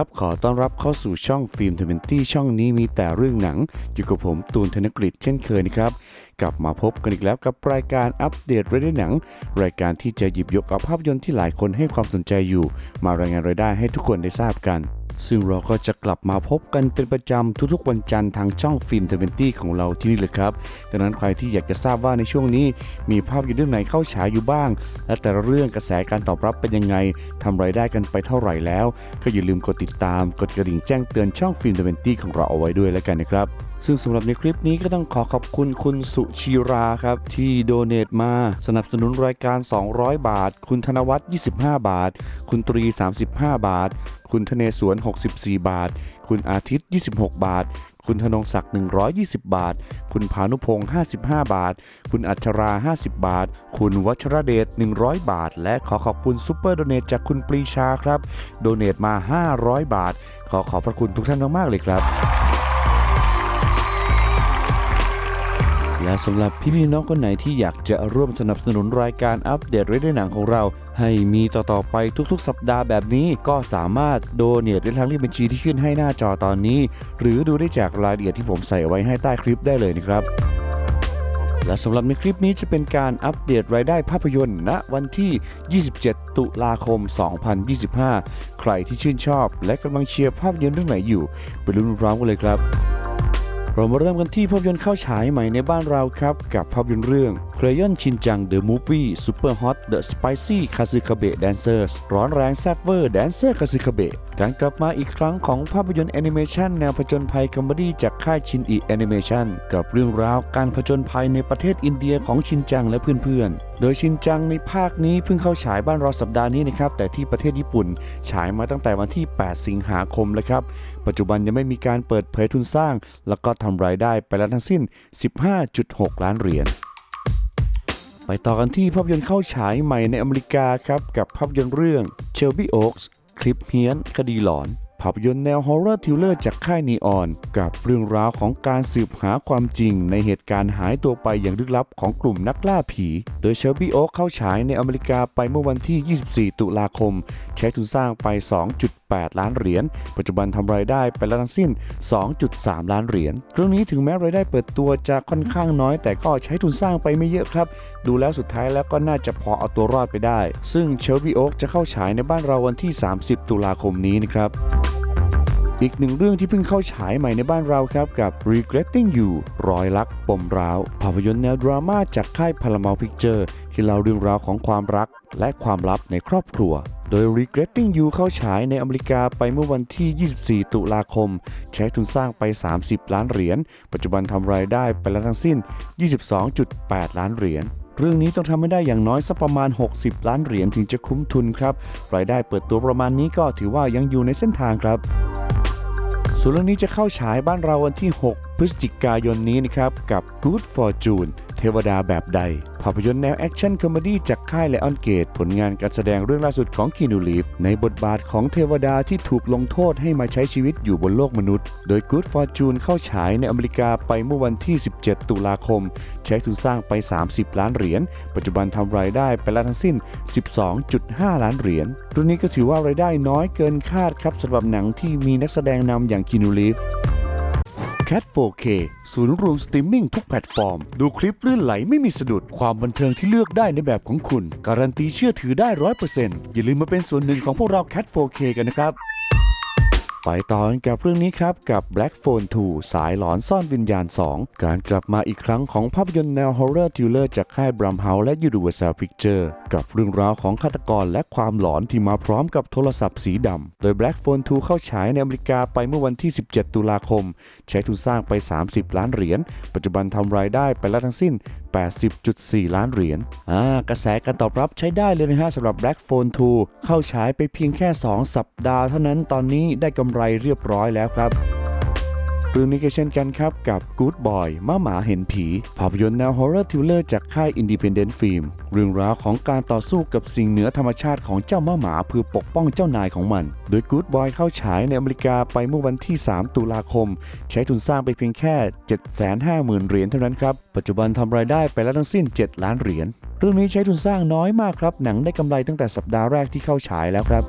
ครับ ขอต้อนรับเข้าสู่ช่องฟิล์มทเวนตี้ช่องนี้มีแต่เรื่องหนัง อยู่กับผมตูนธนกฤษเช่นเคยนะครับ กลับมาพบกันอีกแล้วกับรายการอัปเดตเรื่องหนัง รายการที่จะหยิบยกเอาภาพยนตร์ที่หลายคนให้ความสนใจอยู่ มารายงานรายได้ให้ทุกคนได้ทราบกัน ซึ่งเราก็จะกลับมาพบกันเป็นประจำทุกๆวันจันทร์ทางช่องฟิล์มเทเวนตี้ของเราที่นี่เลยครับ ดังนั้นใครที่อยากจะทราบว่าในช่วงนี้ มีภาพยนตร์เรื่องไหนเข้าฉายอยู่บ้าง และแต่ละเรื่องกระแสการตอบรับเป็นยังไงทำรายได้กันไปเท่าไหร่แล้ว ก็อย่าลืมกดติดตามกดกระดิ่งแจ้งเตือนช่องฟิล์มเทเวนตี้ของเราเอาไว้ด้วยแล้วกันนะครับ ซึ่งสำหรับในคลิปนี้ก็ต้องขอขอบคุณคุณสุชีราครับ ที่โดเนตมาสนับสนุนรายการ 200 บาท คุณธนวัฒน์25 บาท คุณตรี 35 บาท คุณธเนศวร64 บาท คุณอาทิตย์ 26 บาทคุณธนงศักดิ์ 120 บาท คุณพานุพงศ์55 บาท คุณอัชรา 50 บาท คุณวัชรเดช 100 บาท และขอขอบคุณซุปเปอร์โดเนทจากคุณปรีชาครับ โดเนทมา 500 บาท ขอขอบพระคุณทุกท่านมาก ๆ เลยครับ และสำหรับพี่ๆน้องคนไหนที่อยากจะร่วมสนับสนุนรายการอัปเดตเรื่องหนังของเรา ให้มีต่อๆไปทุกๆ สัปดาห์แบบนี้ก็สามารถโดเนทได้ทางเลขบัญชีที่ขึ้นให้หน้าจอตอนนี้ หรือดูได้จากรายละเอียดที่ผมใส่ไว้ให้ใต้คลิปได้เลยนะครับ และสำหรับในคลิปนี้จะเป็นการอัปเดตรายได้ภาพยนตร์ณวันที่ 27 ตุลาคม 2025 ใครที่ชื่นชอบ และกำลังเชียร์ภาพยนตร์เรื่องไหนอยู่ ไปลุ้นพร้อมกันเลยครับ เรามาเริ่มกันที่ภาพยนตร์เข้าฉายใหม่ในบ้านเราครับ กับภาพยนตร์เรื่อง c r a y o n Shinjang The Movie Super Hot The Spicy Kazukabe Dancers ร้อนแรงแซ่บเวอร์ Dancer Kazukabe การกลับมาอีกครั้งของภาพยนตร์แอนิเมชันแนวผจญภัยคอมเมดี้จากค่ายชินอิแอนิเมชันกับเรื่องราวการผจญภัยในประเทศอินเดียของชินจังและเพื่อนๆ โดยชินจังในภาคนี้เพิ่งเข้าฉายบ้านเราสัปดาห์นี้นะครับ แต่ที่ประเทศญี่ปุ่นฉายมาตั้งแต่วันที่ 8 สิงหาคมเลยครับ ปัจจุบันยังไม่มีการเปิดเผยทุนสร้าง แล้วก็ทำรายได้ไปแล้วทั้งสิ้น 15.6 ล้านเหรียญไปต่อกันที่ภาพยนตร์เข้าฉายใหม่ในอเมริกาครับ กับภาพยนตร์เรื่อง Shelby Oaks คลิปเฮี้ยน คดีหลอน ภาพยนตร์แนวฮอร์เรอร์ทิลเลอร์จากค่ายนีออน กับเรื่องราวของการสืบหาความจริงในเหตุการณ์หายตัวไปอย่างลึกลับของกลุ่มนักล่าผี โดยเชลบี้โอ๊กเข้าฉายในอเมริกาไปเมื่อวันที่ 24 ตุลาคม ใช้ทุนสร้างไป 2.8 ล้านเหรียญ ปัจจุบันทำรายได้ไปแล้วทั้งสิ้น 2.3 ล้านเหรียญ เรื่องนี้ถึงแม้รายได้เปิดตัวจะค่อนข้างน้อย แต่ก็ใช้ทุนสร้างไปไม่เยอะครับ ดูแล้วสุดท้ายแล้วก็น่าจะพอเอาตัวรอดไปได้ ซึ่งเชลบี้โอ๊กจะเข้าฉายในบ้านเราวันที่ 30 ตุลาคมนี้นะครับ อีกหนึ่งเรื่องที่เพิ่งเข้าฉายใหม่ในบ้านเราครับกับ Regretting You รอยลักปมร้าว ภาพยนตร์แนวดราม่าจากค่าย Paramount Picture ที่เล่าเรื่องราวของความรักและความลับในครอบครัว โดย Regretting You เข้าฉายในอเมริกาไปเมื่อวันที่ 24 ตุลาคม ใช้ทุนสร้างไป 30 ล้านเหรียญ ปัจจุบันทำรายได้ไปแล้วทั้งสิ้น 22.8 ล้านเหรียญเรื่องนี้ต้องทำให้ได้อย่างน้อยสักประมาณ 60 ล้านเหรียญถึงจะคุ้มทุนครับ รายได้เปิดตัวประมาณนี้ก็ถือว่ายังอยู่ในเส้นทางครับ ส่วนเรื่องนี้จะเข้าฉายบ้านเราวันที่ 6 พฤศจิกายนนี้นะครับ กับ Good Fortune เทวดาแบบใด ภาพยนตร์แนวแอคชั่นคอมเมดี้จากค่ายแลออนเกต ผลงานการแสดงเรื่องล่าสุดของคีนูลีฟในบทบาทของเทวดาที่ถูกลงโทษให้มาใช้ชีวิตอยู่บนโลกมนุษย์ โดย Good Fortune เข้าฉายในอเมริกาไปเมื่อวันที่ 17 ตุลาคม ใช้ทุนสร้างไป 30 ล้านเหรียญ ปัจจุบันทำรายได้ไปแล้วทั้งสิ้น 12.5 ล้านเหรียญเรื่องนี้ก็ถือว่ารายได้น้อยเกินคาดครับสำหรับหนังที่มีนักแสดงนำอย่างคีนูลีฟ Cat 4K ศูนย์รวมสตรีมมิ่งทุกแพลตฟอร์ม ดูคลิปลื่นไหลไม่มีสะดุด ความบันเทิงที่เลือกได้ในแบบของคุณ การันตีเชื่อถือได้ร้อยเปอร์เซ็นต์อย่าลืมมาเป็นส่วนหนึ่งของพวกเรา Cat 4K กันนะครับ ไปต่อกันกับเรื่องนี้ครับ กับ Black Phone 2 สายหลอนซ่อนวิญญาณ 2 การกลับมาอีกครั้งของภาพยนตร์แนว Horror Thriller จากค่าย Blumhouse และ Universal Picture กับเรื่องราวของฆาตกรและความหลอนที่มาพร้อมกับโทรศัพท์สีดำ โดย Black Phone 2 เข้าฉายในอเมริกาไปเมื่อวันที่ 17 ตุลาคม ใช้ทุนสร้างไป 30 ล้านเหรียญ ปัจจุบันทำรายได้ไปแล้วทั้งสิ้น80.4 ล้านเหรียญอ่ากระแสการตอบรับใช้ได้เลยนะฮะสำหรับ Black Phone 2 เข้าฉายไปเพียงแค่ 2 สัปดาห์เท่านั้นตอนนี้ได้กำไรเรียบร้อยแล้วครับ รื่องนี้ก็เช่นกันครับกับ Good Boy ม้าหมาเห็นผี ภาพยนตร์แนว Horror Thriller จากค่าย Independent Film เรื่องราวของการต่อสู้กับสิ่งเหนือธรรมชาติของเจ้าม้าหมาเพื่อปกป้องเจ้านายของมัน โดย Good Boy เข้าฉายในอเมริกาไปเมื่อวันที่ 3 ตุลาคม ใช้ทุนสร้างไปเพียงแค่ 750,000 เหรียญเท่านั้นครับ ปัจจุบันทำรายได้ไปแล้วทั้งสิ้น 7 ล้านเหรียญ เรื่องนี้ใช้ทุนสร้างน้อยมากครับ หนังได้กำไรตั้งแต่สัปดาห์แรกที่เข้าฉายแล้วครับ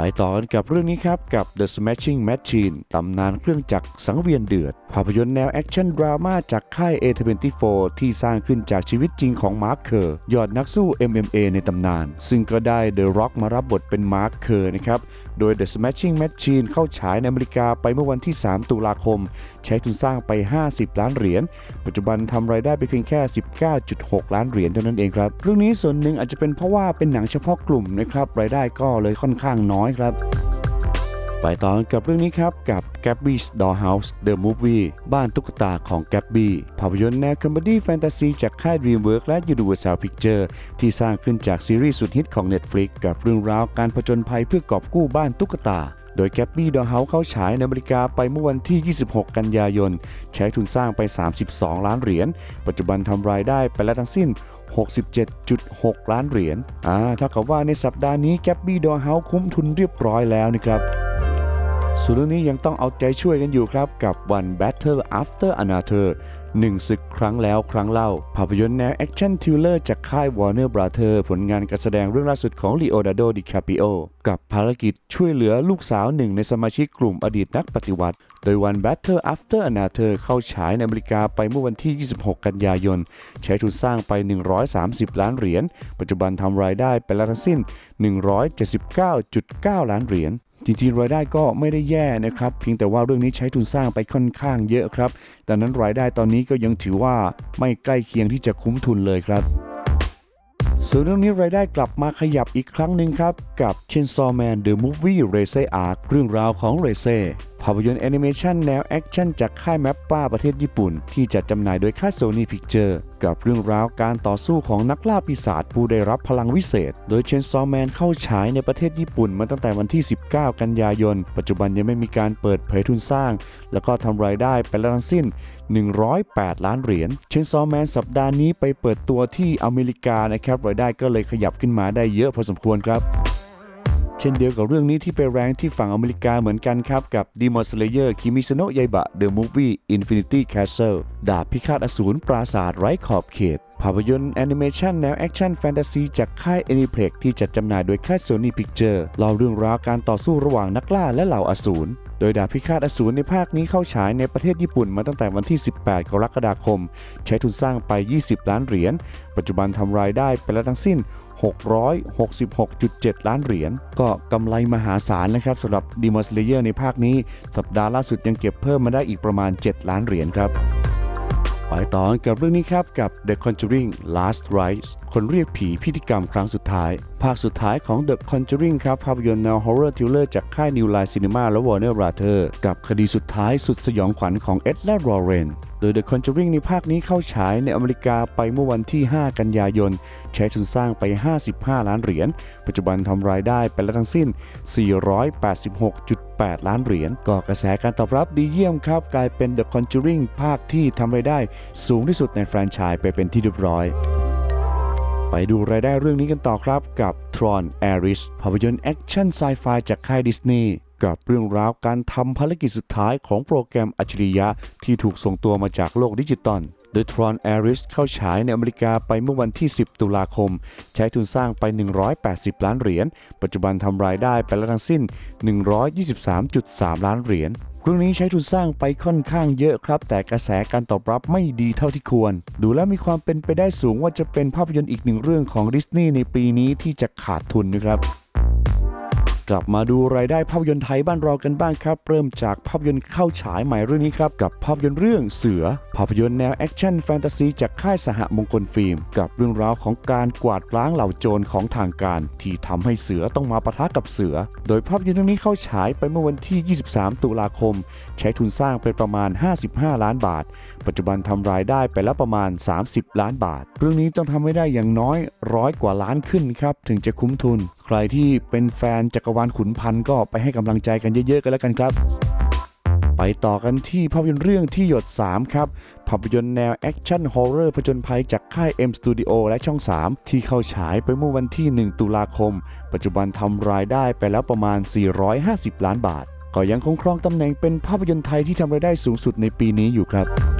ไปต่อกันกับเรื่องนี้ครับ กับ The Smashing Machine ตำนานเครื่องจักรสังเวียนเดือด ภาพยนตร์แนวแอคชั่นดราม่าจากค่าย A24 ที่สร้างขึ้นจากชีวิตจริงของมาร์คเคอร์ยอดนักสู้ MMA ในตำนาน ซึ่งก็ได้ The Rock มารับบทเป็นมาร์คเคอร์นะครับ โดย The Smashing Machine เข้าฉายในอเมริกาไปเมื่อวันที่ 3 ตุลาคม ใช้ทุนสร้างไป 50 ล้านเหรียญ ปัจจุบันทำรายได้ไปเพียงแค่ 19.6 ล้านเหรียญเท่านั้นเองครับ เรื่องนี้ส่วนหนึ่งอาจจะเป็นเพราะว่าเป็นหนังเฉพาะกลุ่มนะครับรายได้ก็เลยค่อนข้างน้อยครับ ไปต่อกับเรื่องนี้ครับกับ Gabby's Dollhouse The Movie บ้านตุ๊กตาของ Gabby ภาพยนตร์แนวคอมเมดี้แฟนตาซีจากค่าย DreamWorks และ Universal Pictures ที่สร้างขึ้นจากซีรีส์สุดฮิตของ Netflix กับเรื่องราวการผจญภัยเพื่อกอบกู้บ้านตุ๊กตาโดย Gabby Dollhouse เข้าฉายในอเมริกาไปเมื่อวันที่ 26 กันยายน ใช้ทุนสร้างไป 32 ล้านเหรียญ ปัจจุบันทำรายได้ไปแล้วทั้งสิ้น 67.6 ล้านเหรียญ อ่าเท่ากับว่าในสัปดาห์นี้แกบบี้ดอเฮาคุ้มทุนเรียบร้อยแล้วนะครับส่วนเรื่องนี้ยังต้องเอาใจช่วยกันอยู่ครับกับ One Battle After Another หนึ่งศึกครั้งแล้วครั้งเล่า ภาพยนตร์แนวแอคชั่นทิลเลอร์จากค่าย Warner Brother ผลงานการแสดงเรื่องล่าสุดของ Leonardo DiCaprio กับภารกิจช่วยเหลือลูกสาวหนึ่งในสมาชิกกลุ่มอดีตนักปฏิวัติ โดย One Battle After Another เข้าฉายในอเมริกาไปเมื่อวันที่ 26 กันยายน ใช้ทุนสร้างไป 130 ล้านเหรียญ ปัจจุบันทำรายได้ไปแล้วทั้งสิ้น 179.9 ล้านเหรียญ จริงๆ รายได้ก็ไม่ได้แย่นะครับ เพียงแต่ว่าเรื่องนี้ใช้ทุนสร้างไปค่อนข้างเยอะครับ ดังนั้นรายได้ตอนนี้ก็ยังถือว่าไม่ใกล้เคียงที่จะคุ้มทุนเลยครับส่วนเรื่องนี้รายได้กลับมาขยับอีกครั้งหนึ่งครับ กับ Chainsaw Man The Movie r a c e Arc เรื่องราวของ r a c e ภาพยนตร์แอนิเมชันแนวแอคชั่นจากค่ายแมปป้าประเทศญี่ปุ่น ที่จัดจำหน่ายโดยค่าย Sony Picture กับเรื่องราวการต่อสู้ของนักล่าปีศาจผู้ได้รับพลังวิเศษ โดย Chainsaw Man เข้าฉายในประเทศญี่ปุ่นมาตั้งแต่วันที่ 19 กันยายน ปัจจุบันยังไม่มีการเปิดเผยทุนสร้าง แล้วก็ทำรายได้ไปแล้วทั้งสิ้น 108 ล้านเหรียญ Chainsaw Man สัปดาห์นี้ไปเปิดตัวที่อเมริกานะครับรายได้ก็เลยขยับขึ้นมาได้เยอะพอสมควรครับ เช่นเดียวกับเรื่องนี้ที่ไปแรงที่ฝั่งอเมริกาเหมือนกันครับ กับ Demon Slayer Kimetsu no Yaiba The Movie Infinity Castle ดาบพิฆาตอสูรปราสาทไร้ขอบเขต ภาพยนตร์แอนิเมชันแนวแอคชั่นแฟนตาซีจากค่าย Aniplex ที่จัดจำหน่ายโดยค่าย Sony Picture เล่าเรื่องราวการต่อสู้ระหว่างนักล่าและเหล่าอสูรโดยดาบพิฆาตอสูรในภาคนี้เข้าฉายในประเทศญี่ปุ่นมาตั้งแต่วันที่ 18 กรกฎาคม ใช้ทุนสร้างไป 20 ล้านเหรียญ ปัจจุบันทำรายได้ไปแล้วทั้งสิ้น 666.7 ล้านเหรียญ ก็กำไรมหาศาลนะครับสำหรับ Demon Slayer ในภาคนี้ สัปดาห์ล่าสุดยังเก็บเพิ่มมาได้อีกประมาณ 7 ล้านเหรียญครับ ไปต่อกับเรื่องนี้ครับกับ The Conjuring Last Rites คนเรียกผีพิธีกรรมครั้งสุดท้าย ภาคสุดท้ายของ The Conjuring ครับภาพยนตร์แนว Horror Thriller จากค่าย New Line Cinema และ Warner Brother กับคดีสุดท้ายสุดสยองขวัญของเอ็ดและรอเรนโดย The Conjuring ในภาคนี้เข้าฉายในอเมริกาไปเมื่อวันที่ 5 กันยายน ใช้ทุนสร้างไป 55 ล้านเหรียญ ปัจจุบันทำรายได้ไปแล้วทั้งสิ้น 486.8 ล้านเหรียญก็กระแสการตอบรับดีเยี่ยมครับ กลายเป็น The Conjuring ภาคที่ทำรายได้สูงที่สุดในแฟรนไชส์ไปเป็นที่เรียบร้อย ไปดูรายได้เรื่องนี้กันต่อครับกับ Tron Ares ภาพยนตร์แอคชั่นไซไฟจากค่ายดิสนีย์กับเรื่องราวการทำภารกิจสุดท้ายของโปรแกรมอัจฉริยะที่ถูกส่งตัวมาจากโลกดิจิตอล โดย Tron Ares เข้าฉายในอเมริกาไปเมื่อวันที่ 10 ตุลาคม ใช้ทุนสร้างไป 180 ล้านเหรียญ ปัจจุบันทำรายได้ไปแล้วทั้งสิ้น 123.3 ล้านเหรียญเรื่องนี้ใช้ทุนสร้างไปค่อนข้างเยอะครับ แต่กระแสการตอบรับไม่ดีเท่าที่ควร ดูแล้วมีความเป็นไปได้สูงว่าจะเป็นภาพยนตร์อีกหนึ่งเรื่องของดิสนีย์ในปีนี้ที่จะขาดทุนนะครับ กลับมาดูรายได้ภาพยนตร์ไทยบ้านเรากันบ้างครับ เริ่มจากภาพยนตร์เข้าฉายใหม่เรื่องนี้ครับ กับภาพยนตร์เรื่องเสือ ภาพยนตร์แนวแอคชั่นแฟนตาซีจากค่ายสหมงคลฟิล์ม กับเรื่องราวของการกวาดล้างเหล่าโจรของทางการ ที่ทำให้เสือต้องมาปะทะกับเสือ โดยภาพยนตร์เรื่องนี้เข้าฉายไปเมื่อวันที่ 23 ตุลาคม ใช้ทุนสร้างไปประมาณ 55 ล้านบาท ปัจจุบันทำรายได้ไปแล้วประมาณ 30 ล้านบาท เรื่องนี้ต้องทำให้ได้อย่างน้อยร้อยกว่าล้านขึ้นครับถึงจะคุ้มทุน ใครที่เป็นแฟนจักรวาลขุนพันธ์ก็ไปให้กำลังใจกันเยอะๆกันแล้วกันครับ ไปต่อกันที่ภาพยนตร์เรื่องที่หยด 3 ครับ ภาพยนตร์แนวแอคชั่นฮอร์เรอร์ผจญภัยจากค่าย M Studio และช่อง 3 ที่เข้าฉายไปเมื่อวันที่ 1 ตุลาคม ปัจจุบันทำรายได้ไปแล้วประมาณ 450 ล้านบาท ก็ยังคงครองตำแหน่งเป็นภาพยนตร์ไทยที่ทำรายได้สูงสุดในปีนี้อยู่ครับ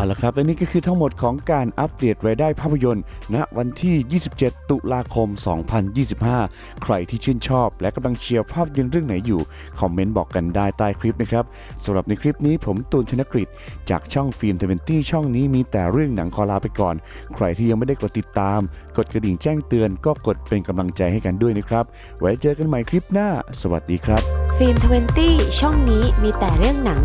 เอาละครับและนี่ก็คือทั้งหมดของการอัปเดตรายได้ภาพยนตร์ณวันที่ 27 ตุลาคม 2025 ใครที่ชื่นชอบ และกำลังเชียร์ภาพยนตร์เรื่องไหนอยู่ คอมเมนต์บอกกันได้ใต้คลิปนะครับสำหรับในคลิปนี้ผมตูนธนกฤษจากช่องฟิล์มเทเวนตี้ช่องนี้มีแต่เรื่องหนังขอลาไปก่อน ใครที่ยังไม่ได้กดติดตาม กดกระดิ่งแจ้งเตือน ก็กดเป็นกำลังใจให้กันด้วยนะครับ ไว้เจอกันใหม่คลิปหน้า สวัสดีครับ ฟิล์ม20ช่องนี้มีแต่เรื่องหนัง